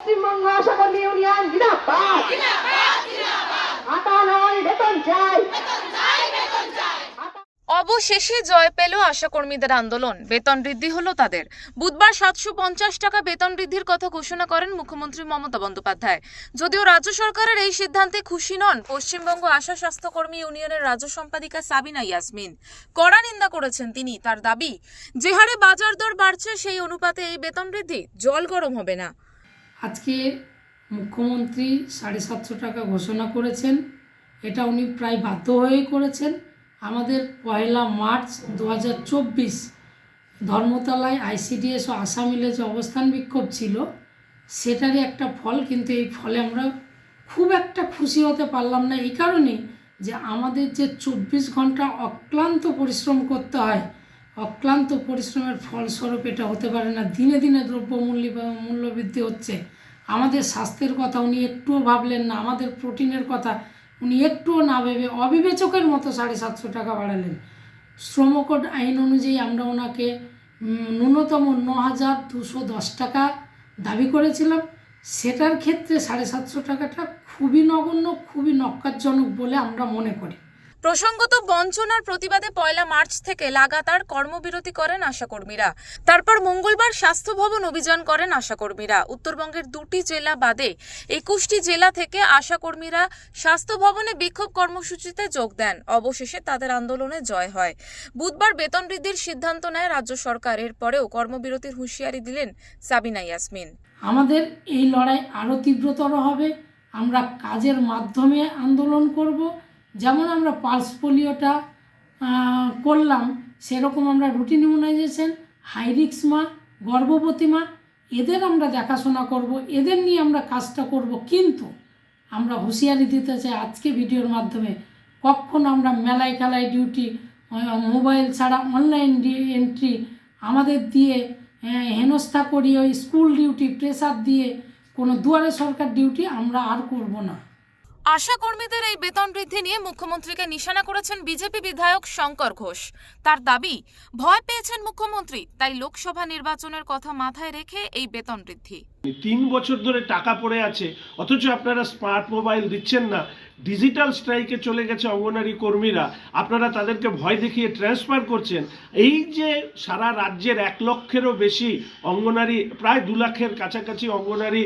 পশ্চিমবঙ্গ আশা কর্মী ইউনিয়ন, জিন্দাবাদ। অবশেষে জয় পেল আশাকর্মীদের আন্দোলন। বেতন বৃদ্ধি হলো তাদের। বুধবার সাতশো পঞ্চাশ টাকা বেতন বৃদ্ধির কথা ঘোষণা করেন মুখ্যমন্ত্রী মমতা বন্দ্যোপাধ্যায়। যদিও রাজ্য সরকারের এই সিদ্ধান্তে খুশি নন, পশ্চিমবঙ্গ আশা স্বাস্থ্যকর্মী ইউনিয়নের রাজ্য সম্পাদিকা সাবিনা ইয়াসমিন। কড়া নিন্দা করেছেন তিনি তার দাবি, যে হারে বাজার দর বাড়ছে, সেই অনুপাতে এই বেতন বৃদ্ধি জল গরম হবে না। আজকে মুখ্যমন্ত্রী সাড়ে সাতশো টাকা ঘোষণা করেছেন। এটা উনি প্রায় বাধ্য হয়েই করেছেন। আমাদের পয়লা মার্চ দু হাজার চব্বিশ ধর্মতলায় আইসিডিএস ও আসামিলে যে অবস্থান বিক্ষোভ ছিল, সেটারই একটা ফল, কিন্তু এই ফলে আমরা খুব একটা খুশি হতে পারলাম না। এই কারণে যে আমাদের যে চব্বিশ ঘণ্টা অক্লান্ত পরিশ্রম করতে হয় অক্লান্ত পরিশ্রমের ফলস্বরূপ এটা হতে পারে না। দিনে দিনে দ্রব্যমূল্য মূল্যবৃদ্ধি হচ্ছে। আমাদের স্বাস্থ্যের কথা উনি একটুও ভাবলেন না, আমাদের প্রোটিনের কথা উনি একটুও না ভেবে অবিবেচকের মতো সাড়ে সাতশো টাকা বাড়ালেন। শ্রমকোড আইন অনুযায়ী আমরা ওনাকে ন্যূনতম ন হাজার দুশো দশ টাকা দাবি করেছিলাম। সেটার ক্ষেত্রে সাড়ে সাতশো টাকাটা খুবই নগণ্য, খুবই নক্কারজনক বলে আমরা মনে করি। প্রসঙ্গত, বঞ্চনার প্রতিবাদে পয়লা মার্চ থেকে লাগাতার কর্মবিরতি করেন আশাকর্মীরা। তারপর মঙ্গলবার স্বাস্থ্য ভবন অভিযান করেন আশাকর্মীরা। উত্তরবঙ্গের দুটি জেলা বাদে একুশটি জেলা থেকে আশাকর্মীরা স্বাস্থ্য ভবনে বিক্ষোভ কর্মসূচিতে যোগ দেন। অবশেষে তাদের আন্দোলনে জয় হয়। বুধবার বেতন বৃদ্ধির সিদ্ধান্ত নেয় রাজ্য সরকার। এরপরেও কর্মবিরতির হুঁশিয়ারি দিলেন সাবিনা ইয়াসমিন। আমাদের এই লড়াই আরও তীব্রতর হবে। আমরা কাজের মাধ্যমে আন্দোলন করব। যেমন আমরা পালস পোলিওটা করলাম, সেরকম আমরা রুটিন ইমিউনাইজেশন হাইরিক্স মা, গর্ভবতী মা, এদের আমরা দেখাশোনা করব, এদের নিয়ে আমরা কাজটা করব। কিন্তু আমরা হুঁশিয়ারি দিতে চাই আজকে ভিডিওর মাধ্যমে, কখন আমরা মেলায় খেলায় ডিউটি মোবাইল ছাড়া অনলাইন এন্ট্রি আমাদের দিয়ে হেনস্থা করি ওই স্কুল ডিউটি প্রেসার দিয়ে কোনো দুয়ারে সরকার ডিউটি আমরা আর করব না। আশা কর্মীদের এই বেতন বৃদ্ধি নিয়ে মুখ্যমন্ত্রীকে নিশানা করেছেন বিজেপি বিধায়ক শঙ্কর ঘোষ। তার দাবি, ভয় পেয়েছেন মুখ্যমন্ত্রী, তাই লোকসভা নির্বাচনের কথা মাথায় রেখে এই বেতন বৃদ্ধি। তিন বছর ধরে টাকা পড়ে আছে, অথচ আপনারা স্মার্ট মোবাইল দিচ্ছেন না ডিজিটাল স্ট্রাইকে চলে গেছে অঙ্গনারী কর্মীরা। আপনারা তাদেরকে ভয় দেখিয়ে ট্রান্সফার করছেন। এই যে সারা রাজ্যের এক লক্ষেরও বেশি অঙ্গনারী, প্রায় দু লাখের কাছাকাছি অঙ্গনারী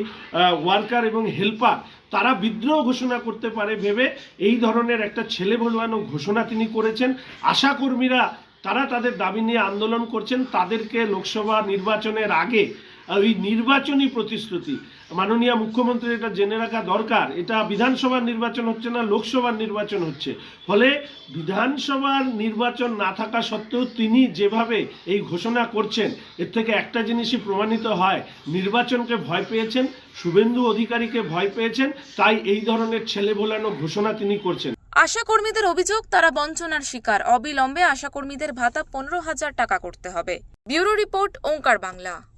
ওয়ার্কার এবং হেল্পার তারা বিদ্রোহ ঘোষণা করতে পারে ভেবে এই ধরনের একটা ছেলে বলবানো ঘোষণা তিনি করেছেন। আশাকর্মীরা তারা তাদের দাবি নিয়ে আন্দোলন করছেন। তাদেরকে লোকসভা নির্বাচনের আগে ওই নির্বাচনী প্রতিশ্রুতি। মাননীয় মুখ্যমন্ত্রী, এটা জেনে রাখা দরকার। এটা বিধানসভার নির্বাচন হচ্ছে না, লোকসভার নির্বাচন হচ্ছে। ফলে বিধানসভার নির্বাচন না থাকা সত্ত্বেও তিনি যেভাবে এই ঘোষণা করছেন, এর থেকে একটা জিনিসই প্রমাণিত হয়। নির্বাচনকে ভয় পেয়েছেন, শুভেন্দু অধিকারীকে ভয় পেয়েছেন, তাই এই ধরনের ছেলে ভোলানো ঘোষণা তিনি করছেন। আশা কর্মীদের অভিযোগ, তারা বঞ্চনার শিকার। অবিলম্বে আশা কর্মীদের ভাতা পনেরো হাজার টাকা করতে হবে। Bureau report, Onkar Bangla.